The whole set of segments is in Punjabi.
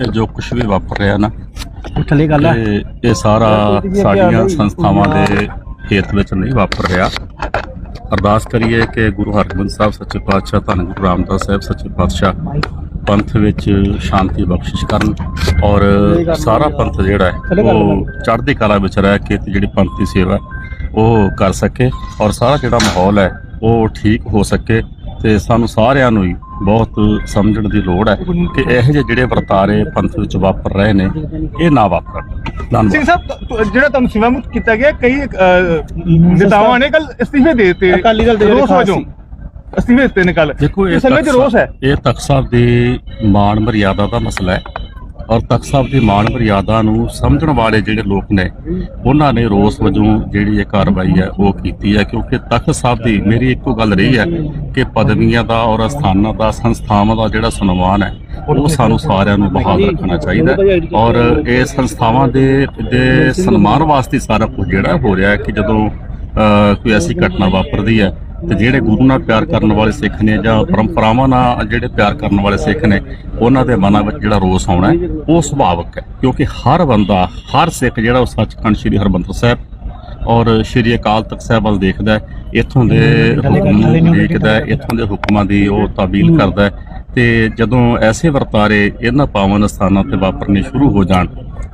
ਇਹ ਜੋ ਕੁਝ ਵੀ ਵਾਪਰ ਰਿਹਾ ਨਾ ਥੱਲੇ ਗੱਲ ਹੈ ਇਹ ਸਾਰਾ ਸਾਡੀਆਂ ਸੰਸਥਾਵਾਂ ਦੇ ਹੇਤ ਵਿੱਚ ਨਹੀਂ ਵਾਪਰ ਰਿਹਾ। ਅਰਦਾਸ ਕਰੀਏ ਕਿ ਗੁਰੂ ਹਰਗੋਬਿੰਦ ਸਾਹਿਬ ਸੱਚੇ ਪਾਤਸ਼ਾਹ ਧੰਨ ਗੁਰੂ ਰਾਮਦਾਸ ਸਾਹਿਬ ਸੱਚੇ ਪਾਤਸ਼ਾਹ ਪੰਥ ਵਿੱਚ ਸ਼ਾਂਤੀ ਬਖਸ਼ਿਸ਼ ਕਰਨ ਔਰ ਸਾਰਾ ਪੰਥ ਜਿਹੜਾ ਹੈ ਉਹ ਚੜ੍ਹਦੀ ਕਲਾ ਵਿੱਚ ਰਹਿ ਕੇ ਤੇ ਜਿਹੜੀ ਪੰਥ ਦੀ ਸੇਵਾ ਉਹ ਕਰ ਸਕੇ ਔਰ ਸਾਰਾ ਜਿਹੜਾ ਮਾਹੌਲ ਹੈ ਉਹ ਠੀਕ ਹੋ ਸਕੇ ਤੇ ਸਾਨੂੰ ਸਾਰਿਆਂ ਨੂੰ ਹੀ ਬਹੁਤ ਸਮਝਣ ਦੀ ਲੋੜ ਹੈ ਕਿ ਇਹੋ ਜਿਹੇ ਜਿਹੜੇ ਵਰਤਾਰੇ ਪੰਥ ਵਿੱਚ ਵਾਪਰ ਰਹੇ ਨੇ ਇਹ ਨਾ ਵਾਪਰਨ ਧੰਨਵਾਦ। ਸਿੰਘ ਸਾਹਿਬ ਜਿਹੜਾ ਤੁਹਾਨੂੰ ਸੇਵਾ ਮੁਕਤ ਕੀਤਾ ਗਿਆ ਕਈ ਨੇਤਾਵਾਂ ਨੇ ਕੱਲ ਅਸਤੀਫੇ ਦੇ ਦਿੱਤੇ। ਅਕਾਲੀ ਦਲ ਦੇ ਰੋਸ ਵਜੋਂ। ਅਸਤੀਫੇ ਦਿੱਤੇ ਨੇ ਕੱਲ ਦੇਖੋ ਇਹ ਤਖ਼ਤ ਰੋਸ ਹੈ। ਸਾਹਿਬ- ਇਹ ਤਖਤ ਸਾਹਿਬ ਦੀ ਮਾਣ ਮਰਿਆਦਾ ਦਾ ਮਸਲਾ ਹੈ। ਔਰ ਤਖਤ ਸਾਹਿਬ ਦੀ ਮਾਣ ਮਰਿਆਦਾ ਨੂੰ ਸਮਝਣ ਵਾਲੇ ਜਿਹੜੇ ਲੋਕ ਨੇ, ਉਹਨਾਂ ਨੇ ਰੋਸ ਵਜੋਂ ਜਿਹੜੀ ਇਹ ਕਾਰਵਾਈ ਹੈ, ਉਹ ਕੀਤੀ ਹੈ। ਕਿਉਂਕਿ ਤਖਤ ਸਾਹਿਬ ਦੀ ਮੇਰੀ ਇੱਕੋ ਗੱਲ ਰਹੀ ਹੈ ਕਿ ਪਦਵੀਆਂ ਦਾ ਔਰ ਅਸਥਾਨਾਂ ਦਾ, ਸੰਸਥਾਵਾਂ ਦਾ ਜਿਹੜਾ ਸਨਮਾਨ ਹੈ, ਉਹ ਸਾਨੂੰ ਸਾਰਿਆਂ ਨੂੰ ਬਹਾਲ ਰੱਖਣਾ ਚਾਹੀਦਾ ਔਰ ਇਹ ਸੰਸਥਾਵਾਂ ਦੇ ਦੇ ਸਨਮਾਨ ਵਾਸਤੇ ਸਾਰਾ ਕੁਝ ਜਿਹੜਾ ਹੋ ਰਿਹਾ ਹੈ ਕਿ ਜਦੋਂ ਕੋਈ ਐਸੀ ਘਟਨਾ ਵਾਪਰਦੀ ਹੈ ਤੇ ਜਿਹੜੇ ਗੁਰੂ ਨਾਲ ਪਿਆਰ ਕਰਨ ਵਾਲੇ ਸਿੱਖ ਨੇ ਜਾਂ ਪਰੰਪਰਾਵਾਂ ਨਾਲ ਜਿਹੜੇ ਪਿਆਰ ਕਰਨ ਵਾਲੇ ਸਿੱਖ ਨੇ, ਉਹਨਾਂ ਦੇ ਮਨਾਂ ਵਿੱਚ ਜਿਹੜਾ ਰੋਸ ਆਉਣਾ ਉਹ ਸੁਭਾਵਕ ਹੈ। ਕਿਉਂਕਿ ਹਰ ਬੰਦਾ, ਹਰ ਸਿੱਖ ਜਿਹੜਾ ਉਹ ਸੱਚਖੰਡ ਸ੍ਰੀ ਹਰਮੰਦਰ ਸਾਹਿਬ ਔਰ ਸ੍ਰੀ ਅਕਾਲ ਤਖਤ ਸਾਹਿਬ ਵੱਲ ਦੇਖਦਾ ਇੱਥੋਂ ਦੇ ਹੁਕਮ ਨੂੰ ਦੇਖਦਾ ਇੱਥੋਂ ਦੇ ਹੁਕਮਾਂ ਦੀ ਉਹ ਤਾਬੀਲ ਕਰਦਾ ਹੈ ਤੇ ਜਦੋਂ ਐਸੇ ਵਰਤਾਰੇ ਇਹਨਾਂ ਪਾਵਨ ਸਥਾਨਾਂ ਤੇ ਵਾਪਰਨੇ ਸ਼ੁਰੂ ਹੋ ਜਾਣ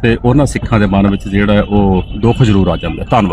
ਤੇ ਉਹਨਾਂ ਸਿੱਖਾਂ ਦੇ ਮਨ ਵਿੱਚ ਜਿਹੜਾ ਉਹ ਦੁੱਖ ਜ਼ਰੂਰ ਆ ਜਾਂਦਾ ਧੰਨਵਾਦ।